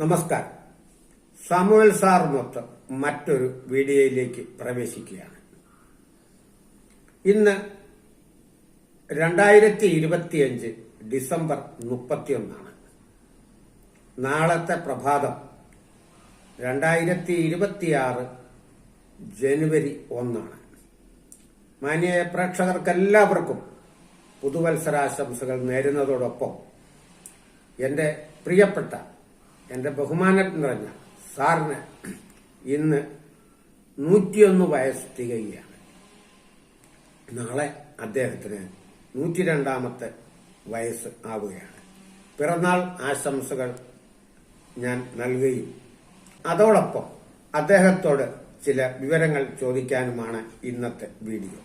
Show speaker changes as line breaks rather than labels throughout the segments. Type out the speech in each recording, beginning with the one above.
നമസ്കാരം. Samuel sir മൊത്തം മറ്റൊരു വീഡിയോയിലേക്ക് പ്രവേശിക്കുകയാണ്. ഇന്ന് രണ്ടായിരത്തി ഇരുപത്തിയഞ്ച് ഡിസംബർ മുപ്പത്തിയൊന്നാണ്. നാളത്തെ പ്രഭാതം രണ്ടായിരത്തി ഇരുപത്തിയാറ് ജനുവരി ഒന്നാണ്. മാന്യ പ്രേക്ഷകർക്കെല്ലാവർക്കും പുതുവത്സരാശംസകൾ നേരുന്നതോടൊപ്പം എന്റെ പ്രിയപ്പെട്ട എന്റെ ബഹുമാനം നിറഞ്ഞ സാറിന് ഇന്ന് നൂറ്റിയൊന്ന് വയസ്സ് തികയുകയാണ്. നാളെ അദ്ദേഹത്തിന് നൂറ്റി രണ്ടാമത്തെ വയസ്സ് ആവുകയാണ്. പിറന്നാൾ ആശംസകൾ ഞാൻ നൽകുകയും അതോടൊപ്പം അദ്ദേഹത്തോട് ചില വിവരങ്ങൾ ചോദിക്കാനുമാണ് ഇന്നത്തെ വീഡിയോ.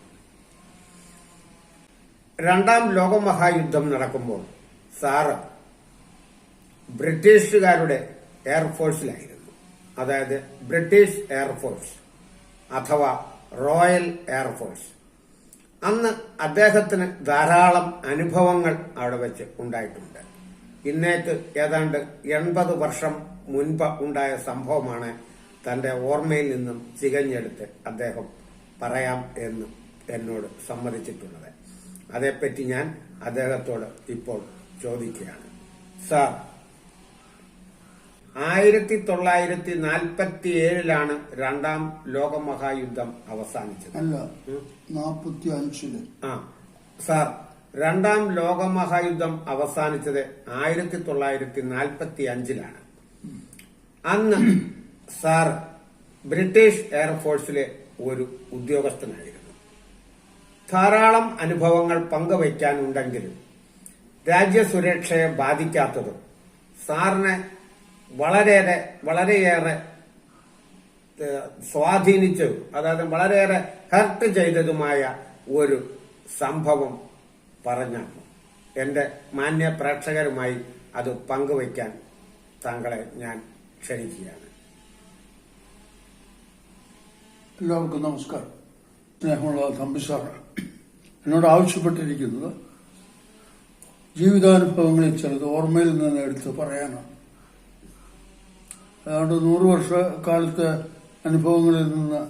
രണ്ടാം ലോകമഹായുദ്ധം നടക്കുമ്പോൾ സാറ് ബ്രിട്ടീഷുകാരുടെ എയർഫോഴ്സിലായിരുന്നു അതായത് ബ്രിട്ടീഷ് എയർഫോഴ്സ് അഥവാ റോയൽ എയർഫോഴ്സ് അന്ന് അദ്ദേഹത്തിന് ധാരാളം അനുഭവങ്ങൾ അവിടെ വെച്ച് ഉണ്ടായിട്ടുണ്ട്. ഇന്നേക്ക് ഏതാണ്ട് എൺപത് വർഷം മുൻപ് ഉണ്ടായ സംഭവമാണ് തന്റെ ഓർമ്മയിൽ നിന്നും ചികഞ്ഞെടുത്ത് അദ്ദേഹം പറയാം എന്ന് എന്നോട് സമ്മതിച്ചിട്ടുള്ളത്. അതേപ്പറ്റി ഞാൻ അദ്ദേഹത്തോട് ഇപ്പോൾ ചോദിക്കുകയാണ്. സാർ ആയിരത്തി തൊള്ളായിരത്തി നാൽപ്പത്തി ഏഴിലാണ് രണ്ടാം ലോകമഹായുദ്ധം അവസാനിച്ചത്.
അല്ല നാൽപ്പത്തി അഞ്ചിൽ
ആ സാർ രണ്ടാം ലോകമഹായുദ്ധം അവസാനിച്ചത് ആയിരത്തി തൊള്ളായിരത്തി നാൽപ്പത്തി അഞ്ചിലാണ് അന്ന് സാർ ബ്രിട്ടീഷ് എയർഫോഴ്സിലെ ഒരു ഉദ്യോഗസ്ഥനായിരുന്നു. ധാരാളം അനുഭവങ്ങൾ പങ്കുവയ്ക്കാനുണ്ടെങ്കിലും രാജ്യസുരക്ഷയെ ബാധിക്കാത്തതും സാറിനെ വളരെയേറെ വളരെയേറെ സ്വാധീനിച്ചതും സ്വാധീനിച്ചു. അതായത് വളരെയേറെ ഹർട്ട് ചെയ്തതുമായ ഒരു സംഭവം പറഞ്ഞു എന്റെ മാന്യ പ്രേക്ഷകരുമായി അത് പങ്കുവയ്ക്കാൻ താങ്കളെ ഞാൻ ക്ഷണിക്കുകയാണ്.
എല്ലാവർക്കും നമസ്കാരം. സ്നേഹമുള്ള തമ്പി സാർ എന്നോട് ആവശ്യപ്പെട്ടിരിക്കുന്നത് ജീവിതാനുഭവങ്ങളിൽ ചിലത് ഓർമ്മയിൽ നിന്ന് എടുത്ത് പറയാനാണ്. ഏതാണ്ട് നൂറ് വർഷ കാലത്തെ അനുഭവങ്ങളിൽ നിന്ന്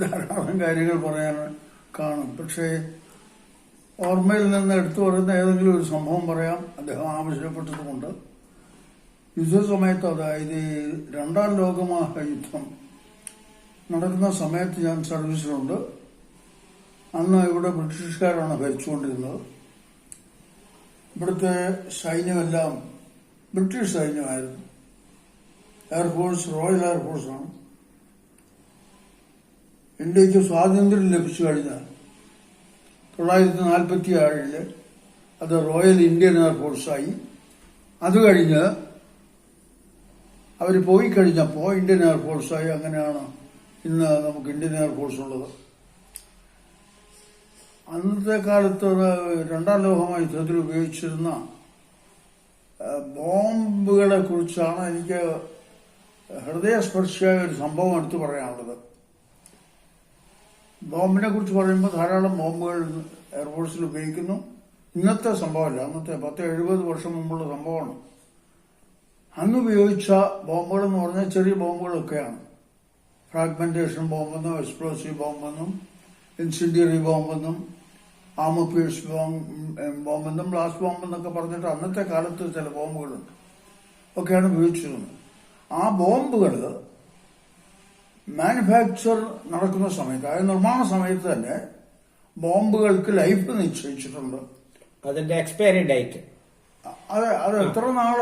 ധാരാളം കാര്യങ്ങൾ പറയാൻ കാണും. പക്ഷേ ഓർമ്മയിൽ നിന്ന് എടുത്തു പറയുന്ന ഏതെങ്കിലും ഒരു സംഭവം പറയാം അദ്ദേഹം ആവശ്യപ്പെട്ടതുകൊണ്ട്. യുദ്ധസമയത്ത് അതായത് രണ്ടാം ലോകമഹായുദ്ധം നടക്കുന്ന സമയത്ത് ഞാൻ സർവീസിലുണ്ട്. അന്ന് ഇവിടെ ബ്രിട്ടീഷുകാരാണ് ഭരിച്ചുകൊണ്ടിരുന്നത്. ഇവിടുത്തെ സൈന്യമെല്ലാം ബ്രിട്ടീഷ് സൈന്യമായിരുന്നു. എയർഫോഴ്സ് റോയൽ എയർഫോഴ്സാണ് ഇന്ത്യയ്ക്ക് സ്വാതന്ത്ര്യം ലഭിച്ചു കഴിഞ്ഞാൽ തൊള്ളായിരത്തി നാൽപ്പത്തി ഏഴിൽ അത് റോയൽ ഇന്ത്യൻ എയർഫോഴ്സായി അത് കഴിഞ്ഞ് അവർ പോയി കഴിഞ്ഞപ്പോൾ ഇന്ത്യൻ എയർഫോഴ്സായി അങ്ങനെയാണ് ഇന്ന് നമുക്ക് ഇന്ത്യൻ എയർഫോഴ്സ് ഉള്ളത്. അന്നത്തെ കാലത്ത് രണ്ടാം ലോക യുദ്ധത്തിൽ ഉപയോഗിച്ചിരുന്ന ആ, ബോംബുകളെ കുറിച്ചാണ് എനിക്ക് ഹൃദയസ്പർശിയായ ഒരു സംഭവം എടുത്തു പറയാനുള്ളത്. ബോംബിനെ കുറിച്ച് പറയുമ്പോൾ ധാരാളം ബോംബുകൾ എയർഫോഴ്സിൽ ഉപയോഗിക്കുന്നു. ഇന്നത്തെ സംഭവമല്ല അന്നത്തെ പത്ത് എഴുപത് വർഷം മുമ്പുള്ള സംഭവമാണ്. അന്ന് ഉപയോഗിച്ച ബോംബുകൾ എന്ന് പറഞ്ഞാൽ ചെറിയ ബോംബുകളൊക്കെയാണ്. ഫ്രാഗ്മെന്റേഷൻ ബോംബെന്നും എക്സ്പ്ലോസീവ് ബോംബെന്നും ഇൻസിഡിയറി ബോംബെന്നും ആമ ബോംബ് ബോംബെന്നും ബ്ലാസ്റ്റ് ബോംബെന്നൊക്കെ പറഞ്ഞിട്ട് അന്നത്തെ കാലത്ത് ചില ബോംബുകളുണ്ട്. ഒക്കെയാണ് ഉപയോഗിച്ചിരുന്നത്. ആ ബോംബുകൾ മാനുഫാക്ചർ നടക്കുന്ന സമയത്ത് അതായത് നിർമ്മാണ സമയത്ത് തന്നെ ബോംബുകൾക്ക് ലൈഫ് നിശ്ചയിച്ചിട്ടുണ്ട്.
അതിന്റെ എക്സ്പയറി ഡേറ്റ്.
അത് അത് എത്ര നാൾ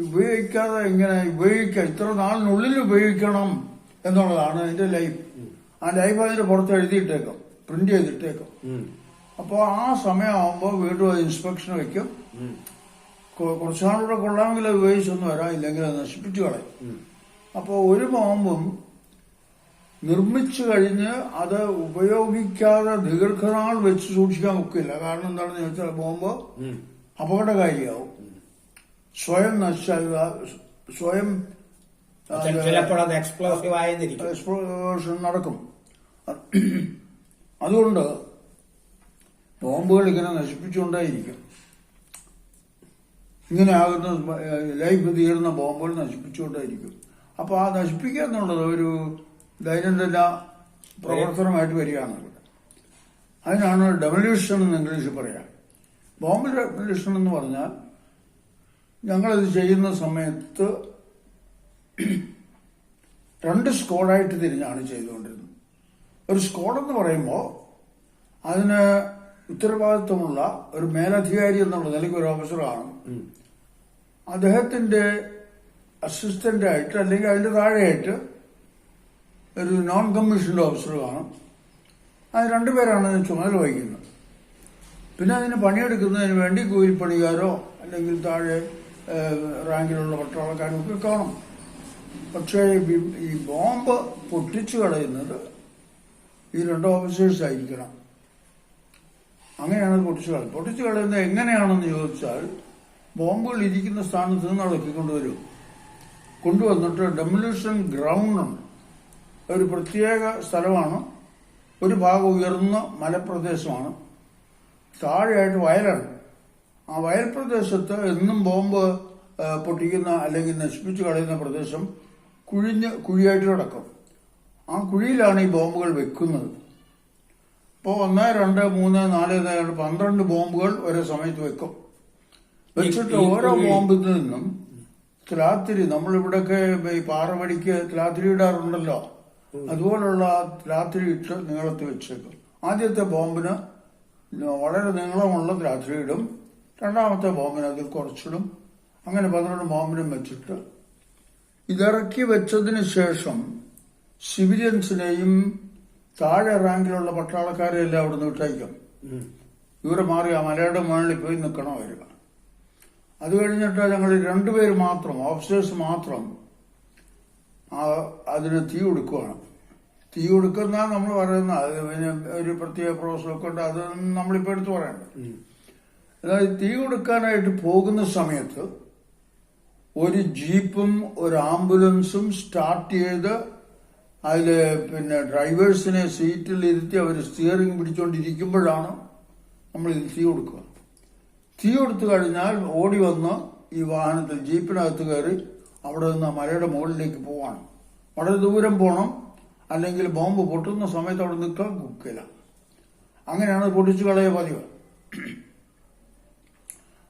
ഉപയോഗിക്കാതെ ഇങ്ങനെ ഉപയോഗിക്കുക ഇത്ര നാളിനുള്ളിൽ ഉപയോഗിക്കണം എന്നുള്ളതാണ് അതിന്റെ ലൈഫ്. ആ ലൈഫ് അതിന്റെ പുറത്ത് എഴുതിയിട്ടേക്കും പ്രിന്റ് ചെയ്തിട്ടേക്കും. അപ്പോൾ ആ സമയമാകുമ്പോൾ വീണ്ടും അത് ഇൻസ്പെക്ഷൻ വെക്കും കൊ- കുറച്ച് നാളൂടെ കൊള്ളാമെങ്കിൽ അത് ഉപയോഗിച്ചൊന്നും വരാം ഇല്ലെങ്കിൽ അത് നശിപ്പിച്ചു കളയും. അപ്പോൾ ഒരു ബോംബും നിർമ്മിച്ചു കഴിഞ്ഞ് അത് ഉപയോഗിക്കാതെ ദീർഘനാൾ വെച്ച് സൂക്ഷിക്കാൻ ഒക്കില്ല. കാരണം എന്താണെന്ന് ചോദിച്ചാൽ ബോംബ് അപകടകാരിയാവും. സ്വയം നശിച്ചാൽ സ്വയം എക്സ്പ്ലോഷൻ നടക്കും. അതുകൊണ്ട് ബോംബുകൾ ഇങ്ങനെ നശിപ്പിച്ചുകൊണ്ടേയിരിക്കും. ഇങ്ങനെ ആകുന്ന ലൈഫ് തീർന്ന ബോംബുകൾ നശിപ്പിച്ചുകൊണ്ടേയിരിക്കും. അപ്പോൾ ആ നശിപ്പിക്കുക എന്നുള്ളത് ഒരു ദൈനംദിന പ്രവർത്തനമായിട്ട് വരികയാണ് ഇവിടെ. അതിനാണ് ഡെവല്യൂഷൻ എന്ന് ഇംഗ്ലീഷിൽ പറയാം. ബോംബ് ഡെവല്യൂഷൻ എന്ന് പറഞ്ഞാൽ ഞങ്ങളിത് ചെയ്യുന്ന സമയത്ത് രണ്ട് സ്ക്വാഡായിട്ട് തിരിഞ്ഞാണ് ചെയ്തുകൊണ്ടിരുന്നത്. ഒരു സ്ക്വാഡ് എന്ന് പറയുമ്പോൾ അതിന് ഉത്തരവാദിത്വമുള്ള ഒരു മേലധികാരി എന്നുള്ള നിലയ്ക്ക് ഒരു ഓഫീസറാണ് അദ്ദേഹത്തിന്റെ അസിസ്റ്റന്റ് ആയിട്ട് അല്ലെങ്കിൽ അതിന്റെ താഴെയായിട്ട് ഒരു നോൺ കമ്മീഷൻഡ് ഓഫീസർ കാണും. അത് രണ്ടുപേരാണ് അതിന് ചുമതല വഹിക്കുന്നത്. പിന്നെ അതിന് പണിയെടുക്കുന്നതിന് വേണ്ടി കൂലിപ്പണിക്കാരോ അല്ലെങ്കിൽ താഴെ റാങ്കിലുള്ള പട്ടാളക്കാരും ഒക്കെ കാണും. പക്ഷേ ഈ- ബോംബ് പൊട്ടിച്ചു കളയുന്നത് ഈ രണ്ട് ഓഫീസേഴ്സ് ആയിരിക്കണം. അങ്ങനെയാണ് പൊട്ടിച്ചു കളയുന്നത്. പൊട്ടിച്ചു കളയുന്നത് എങ്ങനെയാണെന്ന് ചോദിച്ചാൽ ബോംബുകൾ ഇരിക്കുന്ന സ്ഥാനത്ത് നിന്ന് കൊണ്ടുവരും കൊണ്ടുവന്നിട്ട് ഡെമൊല്യൂഷൻ ഗ്രൗണ്ട് ഉണ്ട് ഒരു പ്രത്യേക സ്ഥലമാണ്. ഒരു ഭാഗം ഉയർന്ന മലപ്രദേശമാണ്. താഴെയായിട്ട് വയലാണ്. ആ വയൽ പ്രദേശത്ത് എന്നും ബോംബ് പൊട്ടിക്കുന്ന അല്ലെങ്കിൽ നശിപ്പിച്ചു കളയുന്ന പ്രദേശം കുഴിഞ്ഞ് കുഴിയായിട്ട് കിടക്കും. ആ കുഴിയിലാണ് ഈ ബോംബുകൾ വെക്കുന്നത്. ഇപ്പോൾ ഒന്ന് രണ്ട് മൂന്ന് നാല് പന്ത്രണ്ട് ബോംബുകൾ ഒരേ സമയത്ത് വെക്കും. വെച്ചിട്ട് ഓരോ ബോംബിൽ നിന്നും ത്ലാത്തിരി നമ്മളിവിടൊക്കെ ഈ പാറവടിക്ക് ത്ലാത്തിരി ഇടാറുണ്ടല്ലോ. അതുപോലുള്ള ത്ലാത്തിരി ഇട്ട് നീളത്ത് വെച്ചേക്കും. ആദ്യത്തെ ബോംബിന് വളരെ നീളമുള്ള ത്ലാത്തിരി ഇടും. രണ്ടാമത്തെ ബോംബിന് അതിൽ കുറച്ചിടും. അങ്ങനെ പന്ത്രണ്ട് ബോംബിനും വെച്ചിട്ട് ഇതിറക്കി വെച്ചതിന് ശേഷം സിവിലിയൻസിനെയും താഴെ റാങ്കിലുള്ള പട്ടാളക്കാരെയെല്ലാം അവിടെ നിന്ന് വിട്ടയക്കും. ഇവരെ മാറി ആ മലയുടെ മുകളിൽ പോയി നിൽക്കണം അവർ അത് കഴിഞ്ഞിട്ട് ഞങ്ങൾ രണ്ടുപേര് മാത്രം ഓഫീസേഴ്സ് മാത്രം അതിന് തീ കൊടുക്കുകയാണ് തീ കൊടുക്കുന്ന നമ്മൾ പറയുന്ന അത് പിന്നെ ഒരു പ്രത്യേക പ്രോസസ്സൊക്കെ ഉണ്ട് അത് നമ്മളിപ്പോൾ എടുത്തു പറയണ്ട. അതായത് തീ കൊടുക്കാനായിട്ട് പോകുന്ന സമയത്ത് ഒരു ജീപ്പും ഒരു ആംബുലൻസും സ്റ്റാർട്ട് ചെയ്ത് അതിൽ പിന്നെ ഡ്രൈവേഴ്സിനെ സീറ്റിൽ ഇരുത്തി അവർ സ്റ്റിയറിംഗ് പിടിച്ചുകൊണ്ടിരിക്കുമ്പോഴാണ് നമ്മൾ തീ കൊടുക്കുക. തീ കൊടുത്തു കഴിഞ്ഞാൽ ഓടി വന്ന് ഈ വാഹനത്തിൽ ജീപ്പിനകത്ത് കയറി അവിടെ നിന്ന് മലയുടെ മുകളിലേക്ക് പോവാണ്. വളരെ ദൂരം പോകണം അല്ലെങ്കിൽ ബോംബ് പൊട്ടുന്ന സമയത്ത് അവിടെ നിൽക്കാൻ കുക്കില്ല. അങ്ങനെയാണ് പൊട്ടിച്ചു കളയ പതിവ്.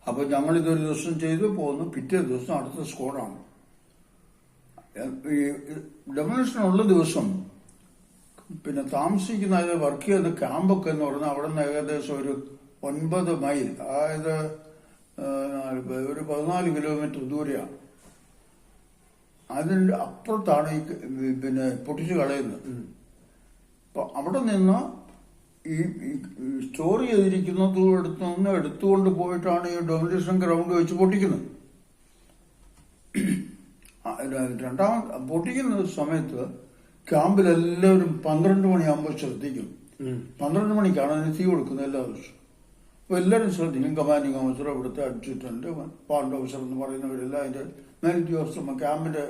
അപ്പൊ ഞങ്ങൾ ഇതൊരു ദിവസം ചെയ്തു പോകുന്നു പിറ്റേ ദിവസം അടുത്ത സ്കോഡാണ് ഈ ഡെമോണേഷനുള്ള ദിവസം പിന്നെ താമസിക്കുന്ന വർക്ക് ചെയ്യുന്ന ക്യാമ്പൊക്കെ എന്ന് പറഞ്ഞാൽ അവിടെ നിന്ന് ഏകദേശം ഒരു ഒൻപത് മൈൽ അതായത് ഒരു പതിനാല് കിലോമീറ്റർ ദൂരെയാണ്. അതിന്റെ അപ്പുറത്താണ് ഈ പിന്നെ പൊട്ടിച്ചു കളയുന്നത്. അപ്പൊ അവിടെ നിന്ന് ഈ സ്റ്റോർ ചെയ്തിരിക്കുന്നത് എടുത്തു നിന്ന് എടുത്തുകൊണ്ട് പോയിട്ടാണ് ഈ ഡൊമിനേഷൻ ഗ്രൗണ്ട് വെച്ച് പൊട്ടിക്കുന്നത്. രണ്ടാമത് പൊട്ടിക്കുന്ന സമയത്ത് ക്യാമ്പിൽ എല്ലാവരും പന്ത്രണ്ട് മണിയാകുമ്പോൾ ശ്രദ്ധിക്കും. പന്ത്രണ്ട് മണിക്കാണ് അതിന് തീ കൊടുക്കുന്നത് എല്ലാ ദിവസവും. എല്ലാവരും ശ്രദ്ധിക്കും കമാൻഡിംഗ് ഓഫീസർ ഇവിടുത്തെ അഡ്ജുറ്റന്റ് പാണ്ട് ഓഫീസർ എന്ന് പറയുന്നവരെല്ലാം അതിന്റെ മേലുദ്യോഗസ്ഥർ ക്യാമ്പിന്റെ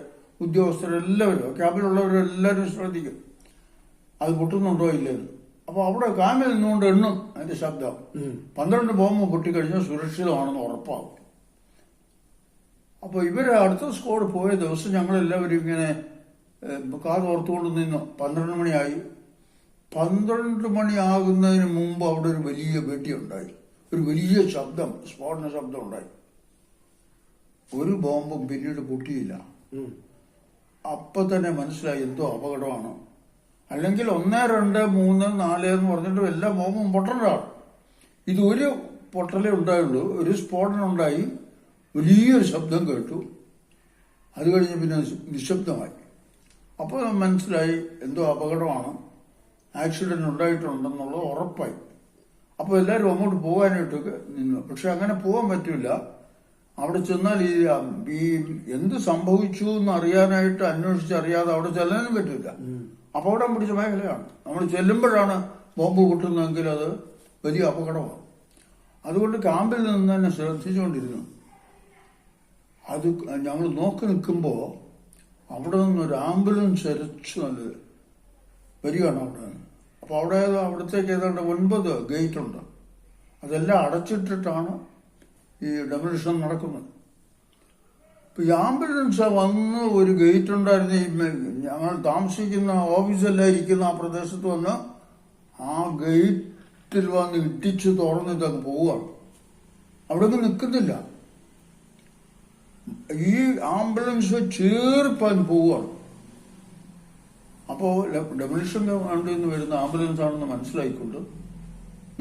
ഉദ്യോഗസ്ഥരെല്ലാവരും ക്യാമ്പിലുള്ളവരെല്ലാവരും ശ്രദ്ധിക്കും. അത് പൊട്ടുന്നുണ്ടോ ഇല്ലെന്ന് അപ്പൊ അവിടെ ക്യാമ്പിൽ നിന്നുകൊണ്ട് എണ്ണും അതിന്റെ ശബ്ദം. പന്ത്രണ്ട് ബോംബ് പൊട്ടിക്കഴിഞ്ഞാൽ സുരക്ഷിതമാണെന്ന് ഉറപ്പാകും അപ്പൊ ഇവർ അടുത്ത സ്കോഡ് പോയ ദിവസം ഞങ്ങളെല്ലാവരും ഇങ്ങനെ കാർ ഓർത്തുകൊണ്ട് നിന്നു. പന്ത്രണ്ട് മണിയായി. പന്ത്രണ്ട് മണിയാകുന്നതിന് മുമ്പ് അവിടെ ഒരു വലിയ വെട്ടി ഉണ്ടായി ഒരു വലിയ ശബ്ദം സ്ഫോടന ശബ്ദം ഉണ്ടായി. ഒരു ബോംബും പിന്നീട് പൊട്ടിയില്ല. അപ്പ തന്നെ മനസ്സിലായി എന്തോ അപകടമാണ്. അല്ലെങ്കിൽ ഒന്ന് രണ്ട് മൂന്ന് നാല് എന്ന് പറഞ്ഞിട്ട് എല്ലാ ബോംബും പൊട്ടേണ്ടതാണ് ഇത് ഒരു പൊട്ടലേ ഉണ്ടായുള്ളൂ. ഒരു സ്ഫോടനം ഉണ്ടായി. വലിയൊരു ശബ്ദം കേട്ടു. അത് കഴിഞ്ഞ് പിന്നെ നിശബ്ദമായി. അപ്പോൾ മനസ്സിലായി എന്തോ അപകടമാണ്. ആക്സിഡന്റ് ഉണ്ടായിട്ടുണ്ടെന്നുള്ളത് ഉറപ്പായി. അപ്പോൾ എല്ലാവരും അങ്ങോട്ട് പോകാനായിട്ടൊക്കെ നിന്നു. പക്ഷെ അങ്ങനെ പോകാൻ പറ്റില്ല അവിടെ ചെന്നാൽ ഈ ഈ എന്ത് സംഭവിച്ചു എന്ന് അറിയാനായിട്ട് അന്വേഷിച്ച് അറിയാതെ അവിടെ ചെല്ലാനും പറ്റില്ല അപകടം പിടിച്ച മേഖലയാണ്. നമ്മൾ ചെല്ലുമ്പോഴാണ് ബോംബ് പൊട്ടുന്നതെങ്കിൽ അത് വലിയ അപകടമാണ്. അതുകൊണ്ട് ക്യാമ്പിൽ നിന്ന് തന്നെ ശ്രദ്ധിച്ചുകൊണ്ടിരുന്നു. അത് ഞങ്ങൾ നോക്കി നിൽക്കുമ്പോൾ അവിടെ നിന്ന് ഒരു ആംബുലൻസ് എരച്ചു നല്ലത് വരികയാണ് അവിടെ നിന്ന്. അപ്പോൾ അവിടെ അവിടത്തേക്ക് ഏതാണ്ട് ഒൻപത് ഗേറ്റ് ഉണ്ട്. അതെല്ലാം അടച്ചിട്ടിട്ടാണ് ഈ ഡെമോളിഷൻ നടക്കുന്നത്. ഇപ്പൊ ഈ ആംബുലൻസ് വന്ന് ഒരു ഗേറ്റ് ഉണ്ടായിരുന്ന. ഈ ഞങ്ങൾ താമസിക്കുന്ന ഓഫീസെല്ലാം ഇരിക്കുന്ന ആ പ്രദേശത്ത് വന്ന് ആ ഗേറ്റിൽ വന്ന് ഇട്ടിച്ച് തുറന്നിട്ടങ്ങ് പോവുകയാണ്. അവിടെ നിൽക്കുന്നില്ല ഈ ആംബുലൻസ് ചേർപ്പാൻ പോവുകയാണ്. അപ്പോ ഡെമോളിഷൻ കമാൻഡിൽ നിന്ന് വരുന്ന ആംബുലൻസ് ആണെന്ന് മനസ്സിലായിക്കൊണ്ട്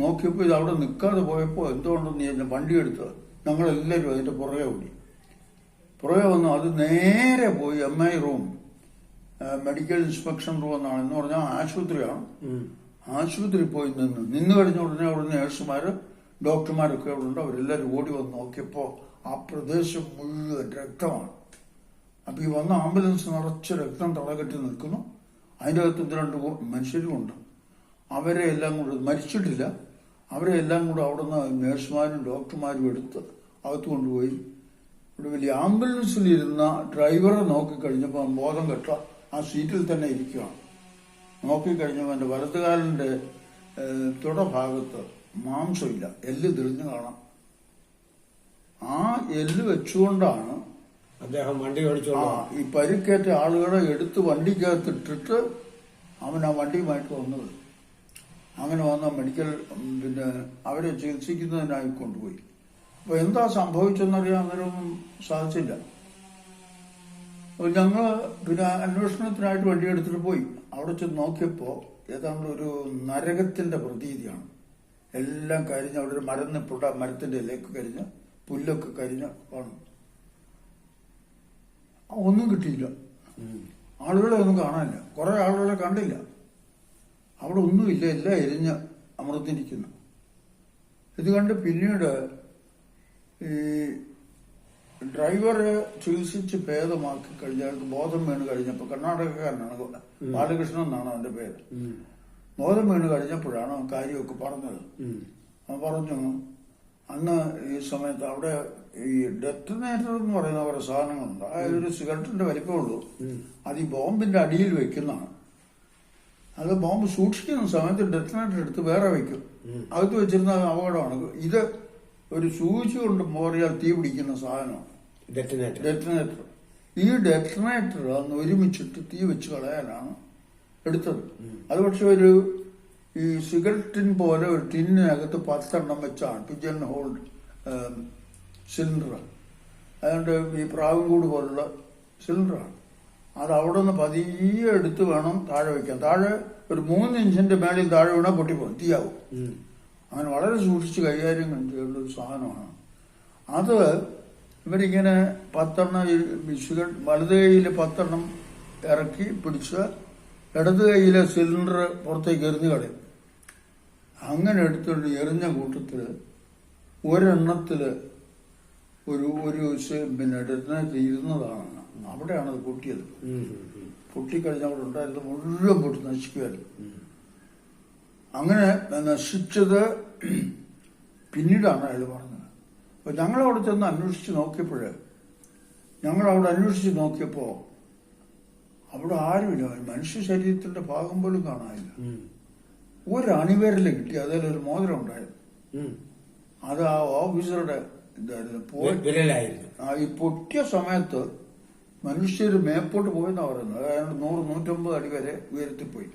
നോക്കിയപ്പോൾ ഇത് അവിടെ നിൽക്കാതെ പോയപ്പോൾ എന്തുകൊണ്ടെന്ന് ഞാൻ വണ്ടി എടുത്ത്. ഞങ്ങളെല്ലാവരും അതിന്റെ പുറകെ ഓടി. പുറകെ വന്നു അത് നേരെ പോയി M I room medical inspection room എന്നാണ്. എന്ന് പറഞ്ഞാൽ ആശുപത്രിയാണ്. ആശുപത്രി പോയി നിന്ന്. നിന്ന് കഴിഞ്ഞ ഉടനെ അവിടെ നേഴ്സുമാര് ഡോക്ടർമാരൊക്കെ അവിടെ ഉണ്ട് അവരെല്ലാവരും ഓടി വന്ന് നോക്കിയപ്പോ ആ പ്രദേശം മുഴുവൻ രക്തമാണ്. അപ്പൊ ഈ വന്ന ആംബുലൻസ് നിറച്ച് രക്തം തളകെട്ടി നിൽക്കുന്നു. അതിന്റെ അകത്ത് ഇത് രണ്ട് മനുഷ്യരും ഉണ്ട്. അവരെ എല്ലാം കൂടെ മരിച്ചിട്ടില്ല. അവരെ എല്ലാം കൂടെ അവിടുന്ന് നേഴ്സുമാരും ഡോക്ടർമാരും എടുത്ത് അകത്ത് കൊണ്ടുപോയി. ഇവിടെ വലിയ ആംബുലൻസിലിരുന്ന ഡ്രൈവറെ നോക്കിക്കഴിഞ്ഞപ്പോൾ ബോധം കെട്ട. ആ സീറ്റിൽ തന്നെ ഇരിക്കുകയാണ്. നോക്കിക്കഴിഞ്ഞപ്പോൾ എന്റെ വലതുകാലിന്റെ തുടഭാഗത്ത് മാംസമില്ല. എല്ല് തിരിഞ്ഞു കാണാം. ആ എല്ല് വെച്ചുകൊണ്ടാണ്
അദ്ദേഹം വണ്ടി
ആ ഈ പരിക്കേറ്റ ആളുകളെ എടുത്ത് വണ്ടിക്കകത്ത് ഇട്ടിട്ട് അവൻ ആ വണ്ടിയുമായിട്ട് വന്നത്. അങ്ങനെ വന്ന മെഡിക്കൽ പിന്നെ അവരെ ചികിത്സിക്കുന്നതിനായി കൊണ്ടുപോയി. അപ്പൊ എന്താ സംഭവിച്ചെന്നറിയാൻ അന്നേരമൊന്നും സാധിച്ചില്ല. ഞങ്ങൾ പിന്നെ അന്വേഷണത്തിനായിട്ട് വണ്ടി എടുത്തിട്ട് പോയി. അവിടെ ചെന്ന് നോക്കിയപ്പോ ഏതാണ്ട് ഒരു നരകത്തിന്റെ പ്രതീതിയാണ്. എല്ലാം കരിഞ്ഞ് അവിടെ ഒരു മരം നിപ്പുണ്ട് മരത്തിന്റെ ഇലയൊക്കെ കരിഞ്ഞ് പുല്ലൊക്കെ കരിഞ്ഞ് കാണും ഒന്നും കിട്ടിയില്ല. ആളുകളെ ഒന്നും കാണാനില്ല. കുറെ ആളുകളെ കണ്ടില്ല. അവിടെ ഒന്നുമില്ല. എല്ലാം എരിഞ്ഞ് അമർത്തിരിക്കുന്നു ഇത് കണ്ട് പിന്നീട് ഈ ഡ്രൈവറെ ചികിത്സിച്ച് ഭേദമാക്കി കഴിഞ്ഞാൽ ബോധം വീണ് കഴിഞ്ഞപ്പോൾ കർണാടകക്കാരനാണ് ബാലകൃഷ്ണൻ എന്നാണ് അവന്റെ പേര്. ബോധം വീണ് കഴിഞ്ഞപ്പോഴാണ് കാര്യമൊക്കെ പറഞ്ഞത്. പറഞ്ഞു അന്ന് ഈ സമയത്ത് അവിടെ ഈ ഡെറ്റനേറ്റർ എന്ന് പറയുന്ന കുറെ സാധനങ്ങളുണ്ട്. അതായത് ഒരു സിഗരറ്റിന്റെ വലിപ്പമുള്ളൂ. അത് ഈ ബോംബിന്റെ അടിയിൽ വെക്കുന്നതാണ്. അത് ബോംബ് സൂക്ഷിക്കുന്ന സമയത്ത് ഡെറ്റനേറ്റർ എടുത്ത് വേറെ വെക്കും. അകത്ത് വെച്ചിരുന്ന അപകടമാണ്. ഇത് ഒരു സൂചി കൊണ്ട് മോറിയാൽ തീ പിടിക്കുന്ന സാധനമാണ്.
ഡെറ്റിനേറ്റർ
ഡെറ്റനേറ്റർ ഈ ഡെറ്റനേറ്റർ അന്ന് ഒരുമിച്ചിട്ട് തീ വെച്ച് കളയാനാണ് എടുത്തത്. അത് പക്ഷെ ഒരു ഈ സിഗരറ്റിൻ പോലെ ഒരു ടിന്നിനകത്ത് പത്തെണ്ണം വെച്ചാണ് പിജൻ ഹോൾഡ് സിലിണ്ടർ അതുകൊണ്ട് ഈ പ്രാവുംകൂട് പോലുള്ള സിലിണ്ടറാണ്. അത് അവിടെ നിന്ന് പതിയെ എടുത്ത് വേണം താഴെ വയ്ക്കാൻ താഴെ ഒരു മൂന്ന് ഇഞ്ചിന്റെ മേളിൽ താഴെ വീണാൽ പൊട്ടിപ്പോകും തീയാവും. അങ്ങനെ വളരെ സൂക്ഷിച്ച് കൈകാര്യം ചെയ്യേണ്ട ഒരു സാധനമാണ്. അത് ഇവരിങ്ങനെ പത്തെണ്ണം വിശുകൾ വലത് കൈയിൽ പത്തെണ്ണം ഇറക്കി പിടിച്ച് ഇടത് കൈയിലെ സിലിണ്ടർ പുറത്തേക്ക് എറിഞ്ഞു കളയും. അങ്ങനെ എടുത്തുകൊണ്ട് എറിഞ്ഞ കൂട്ടത്തിൽ ഒരെണ്ണത്തിൽ ഒരു ഒരു പിന്നെ ഡെറ്റിനേറ്റ് ഇരുന്നതാണ് അവിടെയാണ് അത് പൊട്ടിയത്. പൊട്ടിക്കഴിഞ്ഞ അവിടെ ഉണ്ടായിരുന്നത് മുഴുവൻ പൊട്ടി
നശിക്കുകയായിരുന്നു
അങ്ങനെ നശിച്ചത് പിന്നീടാണ് അയാൾ പറഞ്ഞത്. അപ്പൊ ഞങ്ങളവിടെ ചെന്ന് അന്വേഷിച്ച് നോക്കിയപ്പോഴേ ഞങ്ങളവിടെ അന്വേഷിച്ച് നോക്കിയപ്പോ അവിടെ ആരുമില്ല. മനുഷ്യ ശരീരത്തിന്റെ ഭാഗം പോലും കാണാനില്ല. ഒരു അണിവേരൽ കിട്ടി. അതിലൊരു മോതിരം ഉണ്ടായിരുന്നു. അത് ആ ഓഫീസറുടെ
വി- വിരലായിരുന്നു.
ആ ഈ പൊട്ടിയ സമയത്ത് മനുഷ്യർ മേപ്പോട്ട് പോയെന്നാ പറയുന്നത്. അതായത് നൂറ് നൂറ്റമ്പത് അടി വരെ ഉയരത്തിൽ പോയി.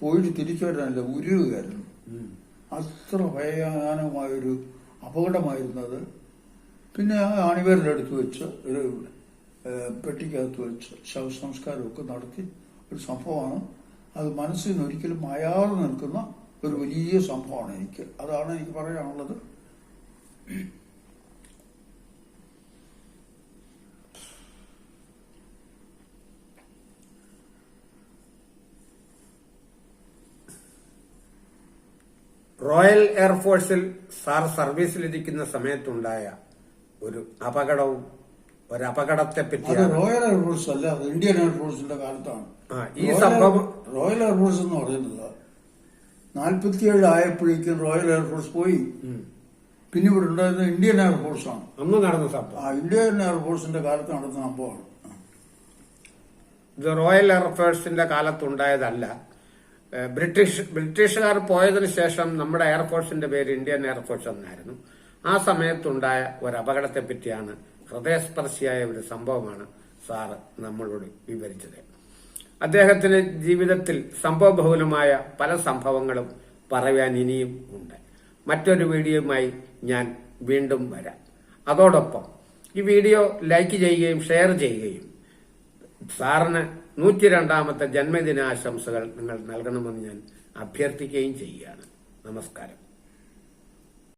പോയിട്ട് തിരിച്ചു വരാനില്ല ഉരുകുകയായിരുന്നു. അത്ര ഭയാനകമായൊരു അപകടമായിരുന്നത് പിന്നെ ആ അടുത്ത് വെച്ച് ഒരു പെട്ടിക്കകത്ത് വെച്ച് ശവസംസ്കാരമൊക്കെ നടത്തി. ഒരു സംഭവമാണ്. അത് മനസ്സിൽ നിന്ന് ഒരിക്കലും മായാതെ നിൽക്കുന്ന ഒരു വലിയ സംഭവമാണ് എനിക്ക്. അതാണ് എനിക്ക് പറയാനുള്ളത്.
റോയൽ എയർഫോഴ്സിൽ സാർ സർവീസിലിരിക്കുന്ന സമയത്തുണ്ടായ ഒരു അപകടവും ഒരു അപകടത്തെ പറ്റി
റോയൽ എയർഫോഴ്സ് അല്ല ഇന്ത്യൻ എയർഫോഴ്സിന്റെ കാലത്താണ്.
ഈ സംഭവം
റോയൽ എയർഫോഴ്സ് എന്ന് പറയുന്നത് നാൽപ്പത്തിയേഴ് ആയപ്പോഴേക്കും റോയൽ എയർഫോഴ്സ് പോയി. പിന്നെ ഇവിടെ ഉണ്ടായിരുന്ന ഇന്ത്യൻ എയർഫോഴ്സാണ് ആണ്
അന്ന് നടന്ന സംഭവം.
ആ ഇന്ത്യൻ എയർഫോഴ്സിന്റെ കാലത്ത് നടന്ന സംഭവമാണ്.
ഇത് റോയൽ എയർഫോഴ്സിന്റെ കാലത്തുണ്ടായതല്ല. ബ്രിട്ടീഷ് ബ്രിട്ടീഷുകാർ പോയതിനു ശേഷം നമ്മുടെ എയർഫോഴ്സിന്റെ പേര് ഇന്ത്യൻ എയർഫോഴ്സ് എന്നായിരുന്നു. ആ സമയത്തുണ്ടായ ഒരു അപകടത്തെ പറ്റിയാണ് ഹൃദയസ്പർശിയായ ഒരു സംഭവമാണ് സാറ് നമ്മളോട് വിവരിച്ചത്. അദ്ദേഹത്തിന് ജീവിതത്തിൽ സംഭവബഹുലമായ പല സംഭവങ്ങളും പറയാൻ ഇനിയും ഉണ്ട്. മറ്റൊരു വീഡിയോയുമായി ഞാൻ വീണ്ടും വരാം. അതോടൊപ്പം ഈ വീഡിയോ ലൈക്ക് ചെയ്യുകയും ഷെയർ ചെയ്യുകയും സാറിന് നൂറ്റി രണ്ടാമത്തെ ജന്മദിനാശംസകൾ നിങ്ങൾ നൽകണമെന്ന് ഞാൻ അഭ്യർത്ഥിക്കുകയും ചെയ്യുകയാണ്. നമസ്കാരം.